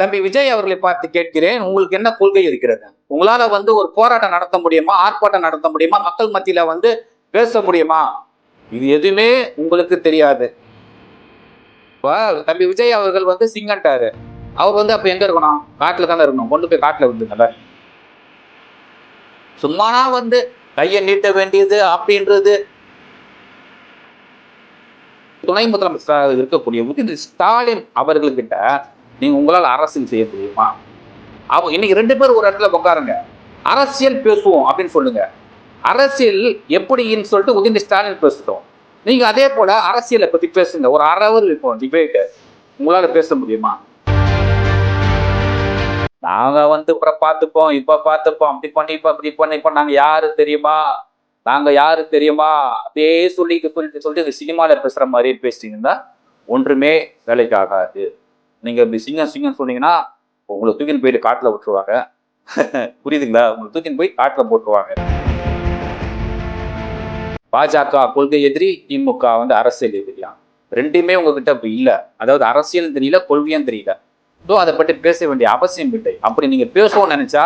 தம்பி விஜய் அவர்களை பார்த்து கேட்கிறேன் உங்களுக்கு என்ன கொள்கை இருக்கிறது? உங்களால வந்து ஒரு போராட்டம் நடத்த முடியுமா? ஆர்ப்பாட்டம் நடத்த முடியுமா? மக்கள் மத்தியில வந்து பேச முடியுமா? இது எதுவுமே உங்களுக்கு தெரியாது. தம்பி விஜய் அவர்கள் வந்து சிங்கன்ட்டாரு. அவர் வந்து அப்ப எங்க இருக்கணும்? காட்டுல தானே இருக்கணும். கொண்டு போய் காட்டுல விட்டுங்கல்ல சும்மானா வந்து கையை நீட்ட வேண்டியது அப்படின்றது துணை முதலமைச்சராக இருக்கக்கூடிய ஸ்டாலின் அவர்கள்கிட்ட நீங்க உங்களால் அரசியல் செய்ய முடியுமா அப்போ இன்னைக்கு ரெண்டு பேரும் ஒரு இடத்துல உட்காருங்க அரசியல் பேசுவோம் அப்படின்னு சொல்லுங்க. அரசியல் எப்படின்னு சொல்லிட்டு உதயநிதி ஸ்டாலின் பேசிட்டோம் நீங்க அதே போல அரசியலை பத்தி பேசுங்க. ஒரு அரை அவர் இருக்கும் டிபேட்டு உங்களால பேச முடியுமா? நாங்க வந்து அப்புறம் பார்த்துப்போம் இப்ப பார்த்துப்போம். அப்படி பண்ணி இப்ப அப்படி பண்ணி இப்ப நாங்க யாரு தெரியுமா? நாங்க யாரு தெரியுமா? அப்படியே சொல்லிட்டு சொல்லிட்டு சொல்லிட்டு சினிமால பேசுற மாதிரி பேசிட்டீங்கன்னா ஒன்றுமே வேலைக்கு நீங்கள் நீங்க இப்படி சிங்கம் சிங்கம் சொன்னீங்கன்னா உங்களை தூக்கின்னு போயிட்டு காட்டுல விட்டுருவாங்க புரியுதுங்களா? உங்களை தூக்கின்னு போய் காட்டுல போட்டுருவாங்க. பாஜக கொள்கை எதிரி திமுக வந்து அரசியல் எதிரியா? ரெண்டுமே உங்ககிட்ட இப்ப இல்ல. அதாவது அரசியல் தெரியல கொள்கையும் தெரியல. ஸோ அதை பற்றி பேச வேண்டிய அவசியம் இல்லை. அப்படி நீங்க பேசணும்னு நினைச்சா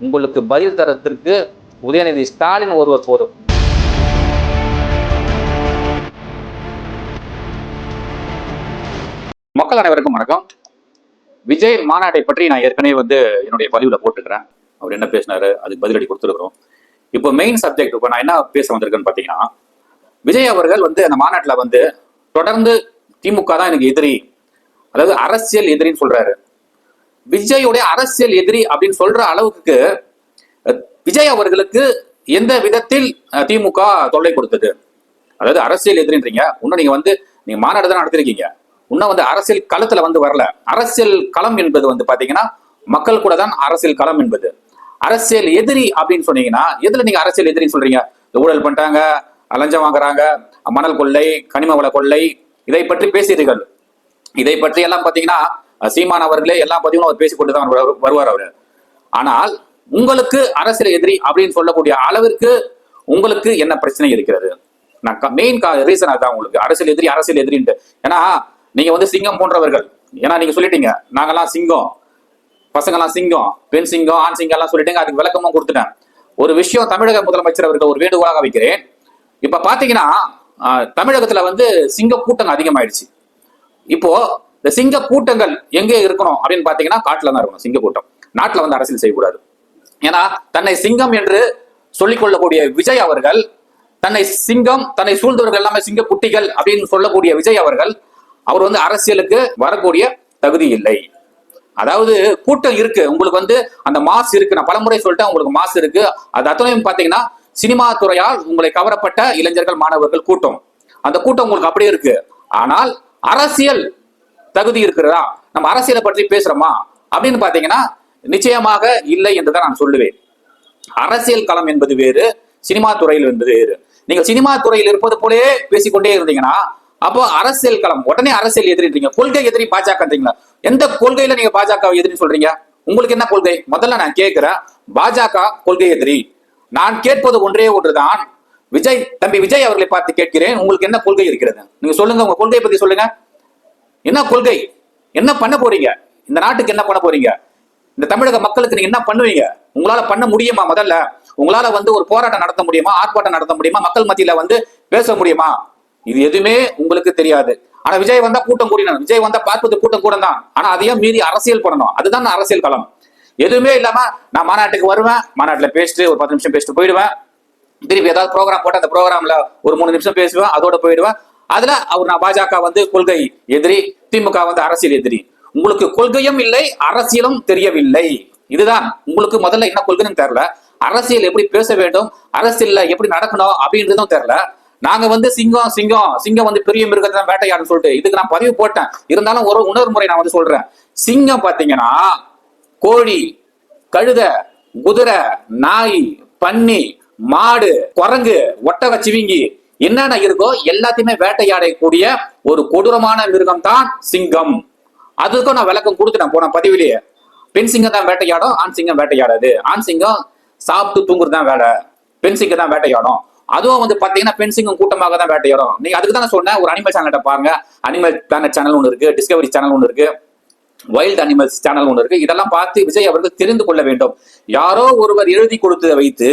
உங்களுக்கு பதில் தரத்திற்கு உதயநிதி ஸ்டாலின் ஒருவர் போதும். மக்கள் அனைவருக்கும் வணக்கம். விஜய் மாநாட்டை பற்றி நான் ஏற்கனவே வந்து என்னுடைய பதிவில் போட்டுக்கிறேன் அவர் என்ன பேசினாரு அதுக்கு பதிலடி கொடுத்துருக்குறோம். இப்போ மெயின் சப்ஜெக்ட் இப்போ நான் என்ன பேச வந்திருக்கேன்னு பார்த்தீங்கன்னா விஜய் அவர்கள் வந்து அந்த மாநாட்டில் வந்து தொடர்ந்து திமுக தான் எனக்கு எதிரி அதாவது அரசியல் எதிரின்னு சொல்றாரு. விஜய்யுடைய அரசியல் எதிரி அப்படின்னு சொல்ற அளவுக்கு விஜய் அவர்களுக்கு எந்த விதத்தில் திமுக தொல்லை கொடுத்தது? அதாவது அரசியல் எதிரின்றீங்க. இன்னும் நீங்க வந்து நீங்க மாநாடு தான் நடத்திருக்கீங்க. இன்னும் வந்து அரசியல் களத்துல வந்து வரல. அரசியல் களம் என்பது வந்து பாத்தீங்கன்னா மக்கள் கூட தான் அரசியல் களம் என்பது. அரசியல் எதிரி அப்படின்னு சொன்னீங்கன்னா எதுல நீங்க அரசியல் எதிரின்னு சொல்றீங்க? இந்த ஊழல் பண்ணிட்டாங்க அலஞ்சம் வாங்குறாங்க மணல் கொள்ளை கனிம வள கொள்ளை இதை பற்றி பேசுறீர்கள் இதை பற்றி எல்லாம் பாத்தீங்கன்னா சீமான் அவர்களே எல்லா பதிவும் அவர் பேசிக்கொண்டு தான் வருவார் அவர். ஆனால் உங்களுக்கு அரசியல் எதிரி அப்படின்னு சொல்லக்கூடிய அளவிற்கு உங்களுக்கு என்ன பிரச்சனை இருக்கிறது? நான் மெயின் ரீசன் அதான் உங்களுக்கு. அரசியல் எதிரி அரசியல் எதிரின்ட்டு. ஏன்னா நீங்க வந்து சிங்கம் போன்றவர்கள். ஏன்னா நீங்க சொல்லிட்டீங்க நாங்கெல்லாம் சிங்கம். பசங்கெல்லாம் சிங்கம் பெண் சிங்கம் ஆண் சிங்கம் எல்லாம் சொல்லிட்டீங்க அதுக்கு விளக்கமும் கொடுத்துட்டேன். ஒரு விஷயம் தமிழக முதலமைச்சர் அவர்கள் ஒரு வேண்டுகோளாக வைக்கிறேன். இப்ப பாத்தீங்கன்னா தமிழகத்துல வந்து சிங்க கூட்டங்கள் அதிகமாயிடுச்சு. இப்போ இந்த சிங்க கூட்டங்கள் எங்கே இருக்கணும் அப்படின்னு பாத்தீங்கன்னா காட்டுல தான் இருக்கணும் சிங்க கூட்டம். நாட்டுல வந்து அரசியல் செய்யக்கூடாது. ஏன்னா தன்னை சிங்கம் என்று சொல்லிக்கொள்ளக்கூடிய விஜய் அவர்கள் தன்னை சிங்கம் தன்னை சூழ்ந்தவர்கள் எல்லாமே சிங்க குட்டிகள் அப்படின்னு சொல்லக்கூடிய விஜய் அவர்கள் அவர் வந்து அரசியலுக்கு வரக்கூடிய தகுதி இல்லை. அதாவது கூட்டம் இருக்கு. உங்களுக்கு வந்து அந்த மாஸ் இருக்கு. நான் பலமுறை சொல்லிட்டேன் உங்களுக்கு மாஸ் இருக்கு. அது அத்தனையும் பாத்தீங்கன்னா சினிமா துறையால் உங்களை கவரப்பட்ட இளைஞர்கள் மாணவர்கள் கூட்டம். அந்த கூட்டம் உங்களுக்கு அப்படியே இருக்கு. ஆனால் அரசியல் தகுதி இருக்கிறதா? நம்ம அரசியலை பற்றி பேசுறோமா? அப்படின்னு பாத்தீங்கன்னா நிச்சயமாக இல்லை என்றுதான் நான் சொல்லுவேன். அரசியல் களம் என்பது வேறு சினிமா துறையில் என்பது வேறு. நீங்க சினிமா துறையில் இருப்பது போலே பேசிக்கொண்டே இருந்தீங்கன்னா அப்போ அரசியல் களம். உடனே அரசியல் எதிரின்றீங்க. கொள்கை எதிரி பாஜகன்றீங்களா? எந்த கொள்கையில நீங்க பாஜக எதிரின்னு சொல்றீங்க? உங்களுக்கு என்ன கொள்கை? முதல்ல நான் கேட்கிறேன். பாஜக கொள்கை எதிரி. நான் கேட்பது ஒன்றே ஒன்றுதான். விஜய் தம்பி விஜய் அவர்களை பார்த்து கேட்கிறேன். உங்களுக்கு என்ன கொள்கை இருக்கிறது? நீங்க சொல்லுங்க. உங்க கொள்கையை பத்தி சொல்லுங்க. என்ன கொள்கை? என்ன பண்ண போறீங்க? இந்த நாட்டுக்கு என்ன பண்ண போறீங்க? இந்த தமிழக மக்களுக்கு நீங்க என்ன பண்ணுவீங்க? உங்களால பண்ண முடியுமா முதல்ல? உங்களால வந்து ஒரு போராட்டம் நடத்த முடியுமா? ஆர்ப்பாட்டம் நடத்த முடியுமா? மக்கள் மத்தியில வந்து பேச முடியுமா? இது எதுவுமே உங்களுக்கு தெரியாது. ஆனா விஜய் வந்தா கூட்டம் கூடினார் விஜய் வந்தா பார்ப்பது கூட்டம் கூட தான் ஆனா அதையும் மீறி அரசியல் பண்ணணும். அதுதான் நான் அரசியல் களம். எதுவுமே இல்லாம நான் மாநாட்டுக்கு வருவேன். மாநாட்டுல பேசிட்டு ஒரு பத்து நிமிஷம் பேசிட்டு போயிடுவேன். திருப்பி ஏதாவது ப்ரோக்ராம் போட்டு அந்த ப்ரோக்ராம்ல ஒரு மூணு நிமிஷம் பேசுவேன். அதோட போயிடுவேன். அதுல அவர் நான் பாஜக வந்து கொள்கை எதிரி திமுக வந்து அரசியல் எதிரி. உங்களுக்கு கொள்கையும் இல்லை அரசியலும் தெரியவில்லை. இதுதான். உங்களுக்கு முதல்ல என்ன கொள்கைன்னு தெரியல. அரசியல் எப்படி பேச வேண்டும் அரசியல்ல எப்படி நடக்கணும் அப்படின்றதும் தெரியல. நாங்க வந்து சிங்கம் சிங்கம் சிங்கம் வந்து பெரிய மிருகத்தை தான் சொல்லிட்டு இதுக்கு நான் பதிவு போட்டேன். இருந்தாலும் ஒரு உணர்வு முறை நான் வந்து சொல்றேன். சிங்கம் பாத்தீங்கன்னா கோழி கழுத குதிரை நாய் பன்னி மாடு குரங்கு ஒட்டக சிவிங்கி என்னென்ன இருக்கோ எல்லாத்தையுமே வேட்டையாடக்கூடிய ஒரு கொடூரமான மிருகம் தான் சிங்கம். அதுக்கும் நான் விளக்கம் கொடுத்துட்டேன் போன பதிவிலேயே. பெண் சிங்கம் தான் வேட்டையாடும் ஆண் சிங்கம் வேட்டையாடாது. ஆண் சிங்கம் சாப்பிட்டு தூங்குறது தான் வேலை. பெண் சிங்கம் தான் வேட்டையாடும். அதுவும் வந்து பாத்தீங்கன்னா பென்சிங்கும் கூட்டமாக தான் வேட்டையிடும். நீங்க அதுக்கு தான் நான் சொன்னேன் ஒரு அனிமல் சேனல்கிட்ட பாருங்க. அனிமல் பிளானட் சேனல் ஒன்று இருக்கு டிஸ்கவரி சேனல் ஒன்று இருக்கு வைல்ட் அனிமல்ஸ் சேனல் ஒன்று இருக்கு. இதெல்லாம் பார்த்து விஜய் அவர்கள் தெரிந்து கொள்ள வேண்டும். யாரோ ஒருவர் எழுதி கொடுத்ததை வைத்து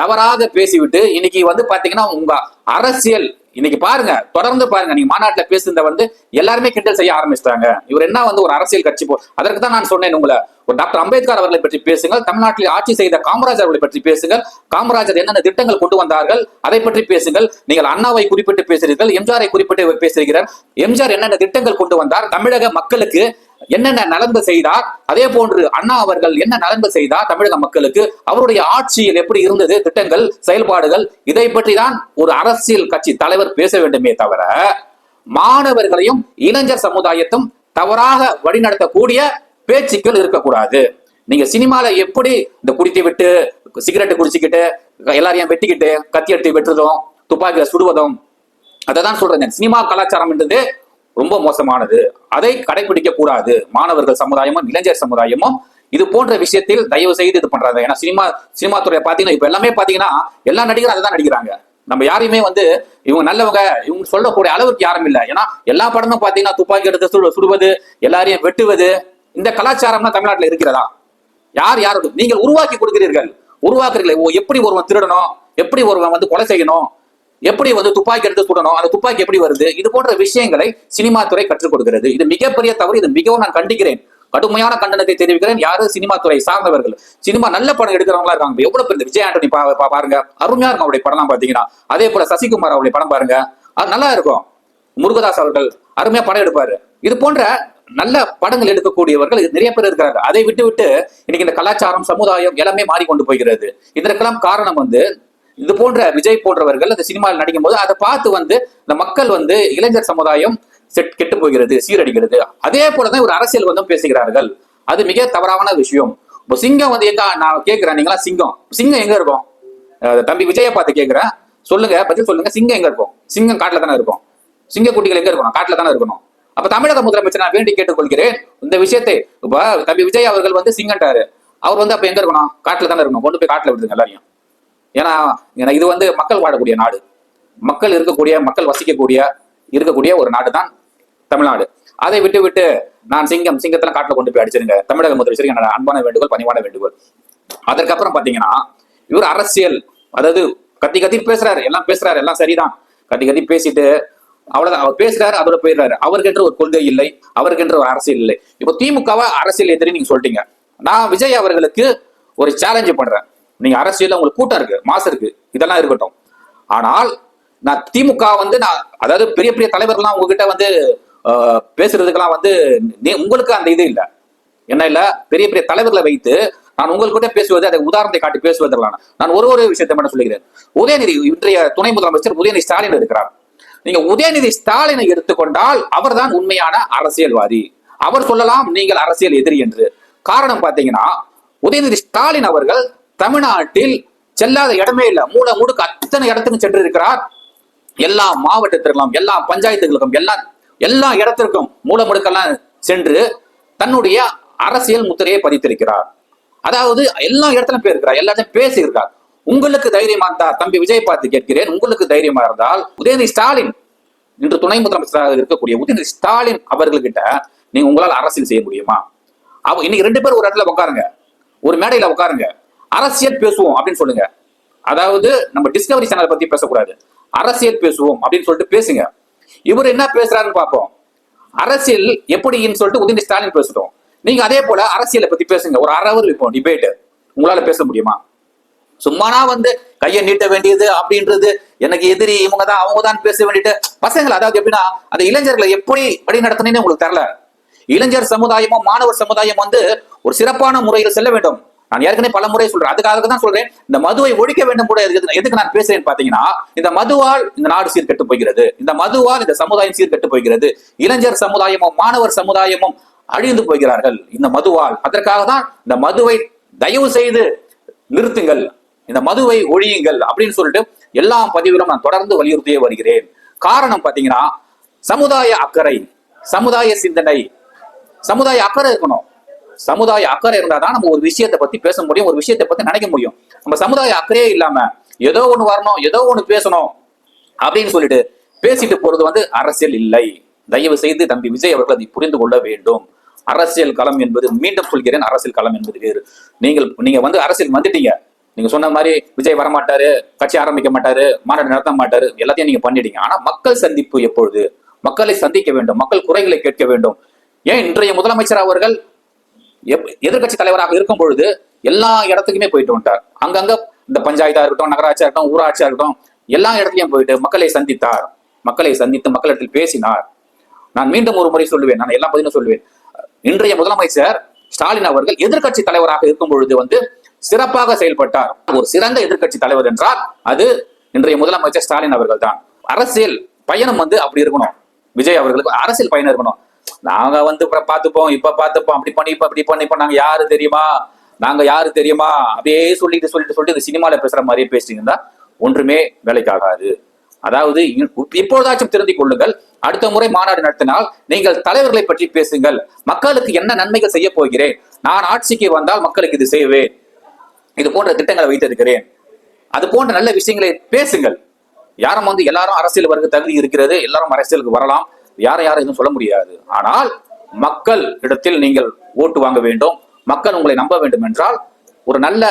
தவறாக பேசிவிட்டு இன்னைக்கு வந்து பாத்தீங்கன்னா உங்க அரசியல் இன்னைக்கு பாருங்க தொடர்ந்து பாருங்க நீங்க மாநாட்டுல பேசுனத வந்து எல்லாருமே கிண்டல் செய்ய ஆரம்பிச்சிட்டாங்க. இவர் என்ன வந்து ஒரு அரசியல் கட்சி போ அதற்கு தான் நான் சொன்னேன் உங்களை. ஒரு டாக்டர் அம்பேத்கர் அவர்களை பற்றி பேசுங்கள் தமிழ்நாட்டில் ஆட்சி செய்த காமராஜர் அவர்களை பற்றி பேசுங்கள் காமராஜர் என்னென்ன திட்டங்கள் கொண்டு வந்தார்கள் அதை பற்றி பேசுங்கள். நீங்கள் அண்ணாவை குறிப்பிட்டு பேசுகிறீர்கள் எம்ஜிஆரை குறிப்பிட்டு பேசுகிறீர்கள் எம்ஜிஆர் என்னென்ன திட்டங்கள் கொண்டு வந்தார் தமிழக மக்களுக்கு என்னென்ன நலன்பு செய்தார் அதே போன்று அண்ணா அவர்கள் என்ன நலன்பு செய்தார் தமிழக மக்களுக்கு அவருடைய ஆட்சியில் எப்படி இருந்தது திட்டங்கள் செயல்பாடுகள் இதை பற்றி தான் ஒரு அரசியல் கட்சி தலைவர் பேச வேண்டுமே தவிர மாணவர்களையும் இளைஞர் சமுதாயத்தும் தவறாக வழிநடத்தக்கூடிய பேச்சுக்கள் இருக்கக்கூடாது. நீங்க சினிமால எப்படி இந்த குடித்து விட்டு சிகரெட் குடிச்சுக்கிட்டு எல்லாரையும் வெட்டிக்கிட்டு கத்தி எடுத்து வெட்டுறதும் துப்பாக்கியில சுடுவதும் அதை தான் சொல்றேன் சினிமா கலாச்சாரம் என்றது ரொம்ப மோசமானது. அதை கடைபிடிக்க கூடாது மாணவர்கள் சமுதாயமும் இளைஞர் சமுதாயமும் இது போன்ற விஷயத்தில் தயவு செய்து இது பண்றாங்க ஏன்னா சினிமா சினிமா துறையை பாத்தீங்கன்னா இப்ப எல்லாமே பாத்தீங்கன்னா எல்லா நடிகரும் அதை தான் நடிக்கிறாங்க. நம்ம யாரையுமே வந்து இவங்க நல்லவங்க இவங்க சொல்லக்கூடிய அளவுக்கு யாரும் இல்லை. ஏன்னா எல்லா படமும் பாத்தீங்கன்னா துப்பாக்கி எடுத்து சுடு சுடுவது எல்லாரையும் வெட்டுவது இந்த கலாச்சாரம்லாம் தமிழ்நாட்டுல இருக்கிறதா? யார் யாரோட நீங்கள் உருவாக்கி கொடுக்கிறீர்கள். உருவாக்குறீர்கள். எப்படி ஒருவன் திருடணும்? எப்படி ஒருவன் வந்து கொலை செய்யணும்? எப்படி வந்து துப்பாக்கி எடுத்து சுடணும் அந்த துப்பாக்கி எப்படி வருது இது போன்ற விஷயங்களை சினிமா துறை கற்றுக் கொடுக்கிறது. இது மிகப்பெரிய தவறு இது மிகவும் நான் கண்டிக்கிறேன். கடுமையான கண்டனத்தை தெரிவிக்கிறேன் யாரு சினிமா துறை சார்ந்தவர்கள். சினிமா நல்ல படம் எடுக்கிறவங்களா இருக்காங்க. எவ்வளவு பேர் விஜய் ஆண்டனி பா- பா- பாருங்க. அருமையா இருக்கும் அவருடைய படம் பாத்தீங்கன்னா அதே போல சசிகுமார் அவருடைய படம் பாருங்க. அது நல்லா இருக்கும். முருகதாஸ் அவர்கள் அருமையா படம் எடுப்பாரு. இது போன்ற நல்ல படங்கள் எடுக்கக்கூடியவர்கள் இது நிறைய பேர் இருக்கிறாங்க. அதை விட்டு விட்டு இன்னைக்கு இந்த கலாச்சாரம் சமுதாயம் எல்லாமே மாறிக்கொண்டு போகிறது. இதற்கெல்லாம் காரணம் வந்து இது போன்ற விஜய் போன்றவர்கள் அந்த சினிமாவில் நடிக்கும் போது அதை பார்த்து வந்து இந்த மக்கள் வந்து இளைஞர் சமுதாயம் செட் கெட்டு போகிறது சீரடிக்கிறது. அதே போலதான் ஒரு அரசியல் வந்து பேசுகிறார்கள். அது மிக தவறான விஷயம். இப்போ சிங்கம் வந்து எங்க நான் கேட்கிறேன் நீங்களா சிங்கம். சிங்கம் எங்க இருக்கும்? தம்பி விஜயை பார்த்து கேட்கிறேன். சொல்லுங்க பதில் சொல்லுங்க. சிங்கம் எங்க இருக்கும்? சிங்கம் காட்டுல தானே இருக்கும்? சிங்க குட்டிகள் எங்க இருக்கணும் காட்டுல தானே இருக்கணும். அப்ப தமிழக முதலமைச்சர் நான் வேண்டி கேட்டுக்கொள்கிறேன். இந்த விஷயத்தை இப்ப தம்பி விஜய் அவர்கள் வந்து சிங்கன்ட்டாரு. அவர் வந்து அப்ப எங்க இருக்கணும்? காட்டுல தானே இருக்கணும். கொண்டு போய் காட்டுல விடுதுங்க எல்லாரையும். ஏன்னா ஏன்னா இது வந்து மக்கள் வாழக்கூடிய நாடு. மக்கள் இருக்கக்கூடிய மக்கள் வசிக்கக்கூடிய இருக்கக்கூடிய ஒரு நாடு தான் தமிழ்நாடு. அதை விட்டு விட்டு நான் சிங்கம் சிங்கத்துல காட்டில் கொண்டு போய் அடிச்சிருங்க. தமிழக முதலமைச்சருக்கு என்னோட அன்பான வேண்டுகோள் பணிவான வேண்டுகோள். அதற்கப்புறம் பாத்தீங்கன்னா இவர் அரசியல் அதாவது கத்தி கத்தி பேசுறாரு எல்லாம் பேசுறாரு எல்லாம் சரிதான். கத்தி கத்தி பேசிட்டு அவ்வளவுதான். அவர் பேசுறாரு அதோட போயிடுறாரு. அவருக்கென்று ஒரு கொள்கை இல்லை அவருக்கென்று ஒரு அரசியல் இல்லை. இப்போ திமுகவா அரசியல் எதிரி நீங்க சொல்லிட்டீங்க. நான் விஜய் அவர்களுக்கு ஒரு சேலஞ்சு பண்றேன். நீங்க அரசியல் உங்களுக்கு கூட்டம் இருக்கு மாசு இருக்கு இதெல்லாம் இருக்கட்டும். ஆனால் நான் திமுக வந்து நான் அதாவது பெரிய பெரிய தலைவர்கள்லாம் உங்ககிட்ட வந்து பேசுறதுக்கெல்லாம் வந்து நீ- உங்களுக்கு அந்த இது இல்லை. என்ன இல்ல? பெரிய பெரிய தலைவர்களை வைத்து நான் உங்கள்கிட்ட பேசுவது அதை உதாரணத்தை காட்டி பேசுவதெல்லாம் நான் ஒரு ஒரு விஷயத்தை மட்டும் சொல்லுகிறேன். உதயநிதி இன்றைய துணை முதலமைச்சர் உதயநிதி ஸ்டாலின் இருக்கிறார். நீங்க உதயநிதி ஸ்டாலினை எடுத்துக்கொண்டால் அவர்தான் உண்மையான அரசியல்வாதி. அவர் சொல்லலாம் நீங்கள் அரசியல் எதிரி என்று. காரணம் பாத்தீங்கன்னா உதயநிதி ஸ்டாலின் அவர்கள் தமிழ்நாட்டில் செல்லாத இடமே இல்லை. மூல முடுக்கு அத்தனை இடத்துக்கும் சென்றிருக்கிறார். எல்லா மாவட்டத்திற்கும் எல்லா பஞ்சாயத்துகளுக்கும் எல்லா எல்லா இடத்திற்கும் மூலமுடுக்கெல்லாம் சென்று தன்னுடைய அரசியல் முத்திரையை பதித்திருக்கிறார். அதாவது எல்லா இடத்துலையும் போயிருக்கிறார் எல்லாத்தையும் பேசியிருக்கார். உங்களுக்கு தைரியமா இருந்தா தம்பி விஜய் பார்த்து கேட்கிறேன். உங்களுக்கு தைரியமா இருந்தால் உதயநிதி ஸ்டாலின் இன்று துணை முதலமைச்சராக இருக்கக்கூடிய உதயநிதி ஸ்டாலின் அவர்கள்கிட்ட நீங்க உங்களால் அரசியல் செய்ய முடியுமா? அவ இன்னைக்கு ரெண்டு பேரும் ஒரு இடத்துல உட்காருங்க. ஒரு மேடையில உட்காருங்க. அரசியல் பேசுவோம் அப்படின்னு சொல்லுங்க. அதாவது நம்ம டிஸ்கவரி சேனல் பத்தி பேசக்கூடாது. அரசியல் பேசுவோம் அப்படின்னு சொல்லிட்டு பேசுங்க. இவர் என்ன பேசுறாருன்னு பார்ப்போம். அரசியல் எப்படின்னு சொல்லிட்டு உதயநிதி ஸ்டாலின் பேசட்டும். நீங்க அதே போல அரசியலை பத்தி பேசுங்க. ஒரு அரை இப்போ டிபேட் உங்களால பேச முடியுமா? சும்மானா வந்து கையை நீட்ட வேண்டியது அப்படின்றது எனக்கு எதிரி இவங்க தான் அவங்க தான் பேச வேண்டியது பசங்களை அதாவது எப்படின்னா அந்த இளைஞர்களை எப்படி வழி நடத்தணும்னு உங்களுக்கு தெரியல. இளைஞர் சமுதாயமும் மாணவர் சமுதாயம் வந்து ஒரு சிறப்பான முறையில் செல்ல வேண்டும். நான் ஏற்கனவே பல முறை சொல்றேன். அதுக்காக தான் சொல்றேன். இந்த மதுவை ஒழிக்க வேண்டும் கூட எதுக்கு எதுக்கு நான் பேசுறேன் பாத்தீங்கன்னா இந்த மதுவால் இந்த நாடு சீர்கெட்டு போகிறது. இந்த மதுவால் இந்த சமுதாயம் சீர்கெட்டு போகிறது. இளைஞர் சமுதாயமும் மாணவர் சமுதாயமும் அழிந்து போகிறார்கள். இந்த மதுவால். அதற்காக தான் இந்த மதுவை தயவு செய்து நிறுத்துங்கள். இந்த மதுவை ஒழியுங்கள் அப்படின்னு சொல்லிட்டு எல்லா பதிவிலும் நான் தொடர்ந்து வலியுறுத்தியே வருகிறேன். காரணம் பாத்தீங்கன்னா சமுதாய அக்கறை சமுதாய சிந்தனை சமுதாய அக்கறை இருக்கணும். சமுதாய அக்கறை இருந்தாதான் நம்ம ஒரு விஷயத்தை பத்தி பேச முடியும் ஒரு விஷயத்தை பத்தி நினைக்க முடியும். நம்ம சமுதாய அக்கறையே இல்லாம ஏதோ ஒண்ணு வரணும் ஏதோ ஒண்ணு பேசணும் அப்படின்னு சொல்லிட்டு பேசிட்டு போறது வந்து அரசியல் இல்லை. தயவு செய்து தம்பி விஜய் அவர்கள் அதை புரிந்து கொள்ள வேண்டும். அரசியல் களம் என்பது மீண்டும் சொல்கிறேன் அரசியல் களம் என்பது வேறு. நீங்கள் நீங்க வந்து அரசியல் வந்துட்டீங்க. நீங்க சொன்ன மாதிரி விஜய் வரமாட்டாரு கட்சி ஆரம்பிக்க மாட்டாரு மாநாடு நடத்த மாட்டாரு எல்லாத்தையும் நீங்க பண்ணிட்டீங்க. ஆனா மக்கள் சந்திப்பு எப்பொழுது? மக்களை சந்திக்க வேண்டும் மக்கள் குறைகளை கேட்க வேண்டும். ஏன் இன்றைய முதலமைச்சர் அவர்கள் எப்- எதிர்க்கட்சி தலைவராக இருக்கும் பொழுது எல்லா இடத்துக்குமே போயிட்டு வந்துட்டார். அங்கங்க இந்த பஞ்சாயத்தா இருக்கட்டும் நகராட்சியா இருக்கட்டும் ஊராட்சியா இருக்கட்டும் எல்லா இடத்துலயும் போயிட்டு மக்களை சந்தித்தார். மக்களை சந்தித்து மக்களிடத்தில் பேசினார். நான் மீண்டும் ஒரு முறை சொல்லுவேன் நான் எல்லா பதிலும் சொல்லுவேன். இன்றைய முதலமைச்சர் ஸ்டாலின் அவர்கள் எதிர்க்கட்சி தலைவராக இருக்கும் பொழுது வந்து சிறப்பாக செயல்பட்டார். ஒரு சிறந்த எதிர்க்கட்சி தலைவர் என்றால் அது இன்றைய முதலமைச்சர் ஸ்டாலின் அவர்கள் தான் அரசியல் பயணம் வந்து அப்படி இருக்கணும். விஜய் அவர்களுக்கு அரசியல் பயணம் இருக்கணும். நாங்க வந்து பார்த்துப்போம் இப்ப பார்த்துப்போம். அப்படி பண்ணி இப்ப அப்படி பண்ணி இப்ப நாங்க யாரு தெரியுமா? நாங்க யாரு தெரியுமா? அப்படியே சொல்லிட்டு சொல்லிட்டு சொல்லிட்டு இந்த சினிமால பேசுற மாதிரியே பேசிட்டு இருந்தா ஒன்றுமே வேலைக்காகாது. அதாவது இப்பொழுதாச்சும் திருந்திக் கொள்ளுங்கள். அடுத்த முறை மாநாடு நடத்தினால் நீங்கள் தலைவர்களை பற்றி பேசுங்கள். மக்களுக்கு என்ன நன்மைகள் செய்ய போகிறேன்? நான் ஆட்சிக்கு வந்தால் மக்களுக்கு இது செய்வேன். இது போன்ற திட்டங்களை வைத்திருக்கிறேன். அது போன்ற நல்ல விஷயங்களை பேசுங்கள். யாரும் வந்து எல்லாரும் அரசியல் வருக தகுதி இருக்கிறது எல்லாரும் அரசியலுக்கு வரலாம். யாரை யாரும் எதுவும் சொல்ல முடியாது. ஆனால் மக்கள் இடத்தில் நீங்கள் ஓட்டு வாங்க வேண்டும். மக்கள் உங்களை நம்ப வேண்டும் என்றால் ஒரு நல்ல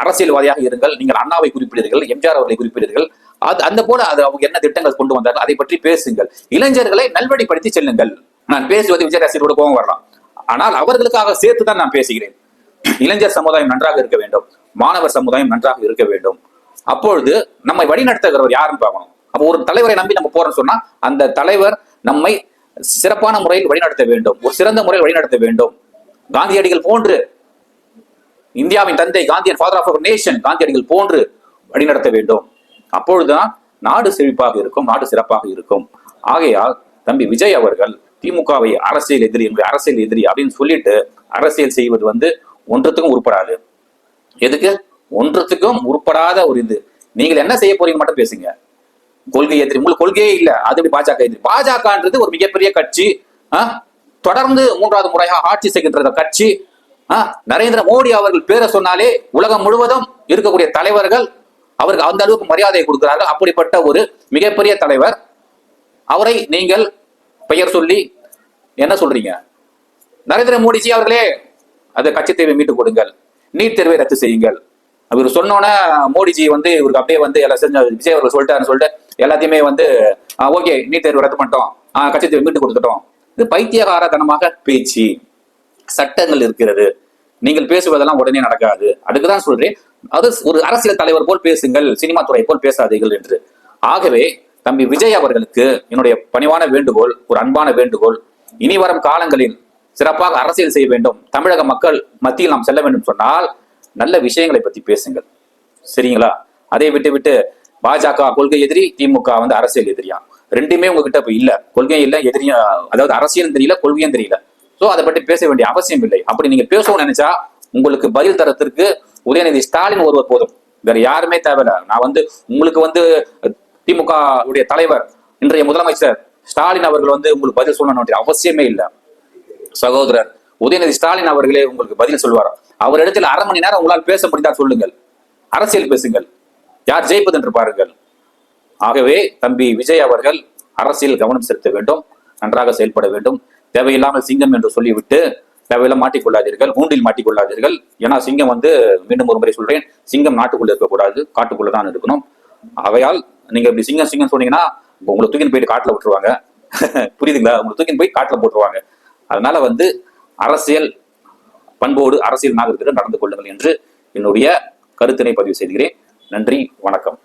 அரசியல்வாதியாக இருங்கள். நீங்கள் அண்ணாவை குறிப்பிடுறீர்கள் எம்ஜிஆர் அவர்களை குறிப்பிடுறீர்கள் அது அந்த போல அது அவங்க என்ன திட்டங்கள் கொண்டு வந்தார்கள் அதை பற்றி பேசுங்கள். இளைஞர்களை நல்வழிப்படுத்தி செல்லுங்கள். நான் பேசுவது விஜயராசியோட கோபம் வரலாம். ஆனால் அவர்களுக்காக சேர்த்து தான் நான் பேசுகிறேன். இளைஞர் சமுதாயம் நன்றாக இருக்க வேண்டும். மாணவர் சமுதாயம் நன்றாக இருக்க வேண்டும். அப்பொழுது நம்மை வழிநடத்துகிறவர் யாருன்னு பார்க்கணும். அப்போ ஒரு தலைவரை நம்பி நம்ம போறோம்னு சொன்னா அந்த தலைவர் நம்மை சிறப்பான முறையில் வழிநடத்த வேண்டும். ஒரு சிறந்த முறையில் வழிநடத்த வேண்டும். காந்தியடிகள் போன்று இந்தியாவின் தந்தை காந்தியன் ஃபாதர் ஆஃப் நேஷன் காந்தியடிகள் போன்று வழிநடத்த வேண்டும். அப்பொழுதுதான் நாடு செழிப்பாக இருக்கும் நாடு சிறப்பாக இருக்கும். ஆகையால் தம்பி விஜய் அவர்கள் திமுகவை அரசியல் எதிரி எங்களுடைய அரசியல் எதிரி அப்படின்னு சொல்லிட்டு அரசியல் செய்வது வந்து ஒன்றத்துக்கும் உருப்படாது. எதுக்கு? ஒன்றத்துக்கும் உருப்படாத ஒரு இது. நீங்கள் என்ன செய்ய போறீங்க மட்டும் பேசுங்க. கொள்கை எதிரி உங்களுக்கு கொள்கையே இல்ல. அது எப்படி பாஜக எதிரி பாஜகன்றது ஒரு மிகப்பெரிய கட்சி. ஆ? தொடர்ந்து மூன்றாவது முறையாக ஆட்சி செய்கின்ற கட்சி. ஆ? நரேந்திர மோடி அவர்கள் பேரை சொன்னாலே உலகம் முழுவதும் இருக்கக்கூடிய தலைவர்கள் அவருக்கு அந்த அளவுக்கு மரியாதை கொடுக்கிறார்கள். அப்படிப்பட்ட ஒரு மிகப்பெரிய தலைவர். அவரை நீங்கள் பெயர் சொல்லி என்ன சொல்றீங்க? நரேந்திர மோடிஜி அவர்களே அந்த கட்சி தேர்வை மீட்டு கொடுங்கள். நீட் தேர்வை ரத்து செய்யுங்கள். இவர் சொன்னோன்னே மோடிஜி வந்து இவருக்கு அப்படியே வந்து எல்லாம் செஞ்ச விஜய் அவர்கள் சொல்லிட்டாருன்னு சொல்லிட்டு எல்லாத்தையுமே வந்து ஓகே நீட் தேர்வு ரத்து பண்ணிட்டோம். ஆ, கட்சி தேர்வு மீட்டு கொடுத்துட்டோம். இது பைத்தியகாரதனமாக பேச்சு. சட்டங்கள் இருக்கிறது. நீங்கள் பேசுவதெல்லாம் உடனே நடக்காது. அதுக்கு தான் சொல்றேன். அது ஒரு அரசியல் தலைவர் போல் பேசுங்கள் சினிமா துறை போல் பேசாதீர்கள் என்று. ஆகவே தம்பி விஜய் அவர்களுக்கு என்னுடைய பணிவான வேண்டுகோள் ஒரு அன்பான வேண்டுகோள் இனி வரும் காலங்களில் சிறப்பாக அரசியல் செய்ய வேண்டும். தமிழக மக்கள் மத்தியில் நாம் செல்ல வேண்டும் சொன்னால் நல்ல விஷயங்களை பத்தி பேசுங்கள். சரிங்களா? அதை விட்டு விட்டு பாஜக கொள்கை எதிரி திமுக வந்து அரசியல் எதிரியா? ரெண்டுமே உங்ககிட்ட இப்ப இல்ல. கொள்கையும் இல்ல எதிரியும் அதாவது அரசியலும் தெரியல கொள்கையும் தெரியல. சோ அதை பற்றி பேச வேண்டிய அவசியம் இல்லை. அப்படி நீங்க பேசணும்னு நினைச்சா உங்களுக்கு பதில் தரத்திற்கு உதயநிதி ஸ்டாலின் ஒருவர் போதும். வேற யாருமே தேவையில்ல. நான் வந்து உங்களுக்கு வந்து திமுக உடைய தலைவர் இன்றைய முதலமைச்சர் ஸ்டாலின் அவர்கள் வந்து உங்களுக்கு பதில் சொல்லணும் அவசியமே இல்லை. சகோதரர் உதயநிதி ஸ்டாலின் அவர்களே உங்களுக்கு பதில் சொல்வார்? அவர் இடத்துல அரை மணி நேரம் உங்களால் பேச முடிந்தால் சொல்லுங்கள். அரசியல் பேசுங்கள். யார் ஜெயிப்பது என்று பாருங்கள். ஆகவே தம்பி விஜய் அவர்கள் அரசியல் கவனம் செலுத்த வேண்டும். நன்றாக செயல்பட வேண்டும். தேவையில்லாமல் சிங்கம் என்று சொல்லிவிட்டு தேவையில்லாம மாட்டிக்கொள்ளாதீர்கள். கூண்டில் மாட்டிக்கொள்ளாதீர்கள். ஏன்னா சிங்கம் வந்து மீண்டும் ஒரு முறை சொல்றேன் சிங்கம் நாட்டுக்குள்ள இருக்கக்கூடாது காட்டுக்குள்ள தான் இருக்கணும். ஆகையால் நீங்க இப்படி சிங்கம் சிங்கம் சொன்னீங்கன்னா உங்களை தூக்கின்னு போயிட்டு காட்டுல விட்டுருவாங்க. புரியுதுங்களா? உங்களை தூக்கின்னு போய் காட்டுல போட்டுருவாங்க. அதனால வந்து அரசியல் பண்போடு அரசியல் நாகரிகத்துடன் நடந்து கொள்ளுங்கள் என்று என்னுடைய கருத்தினை பதிவு செய்கிறேன் நன்றி வணக்கம்.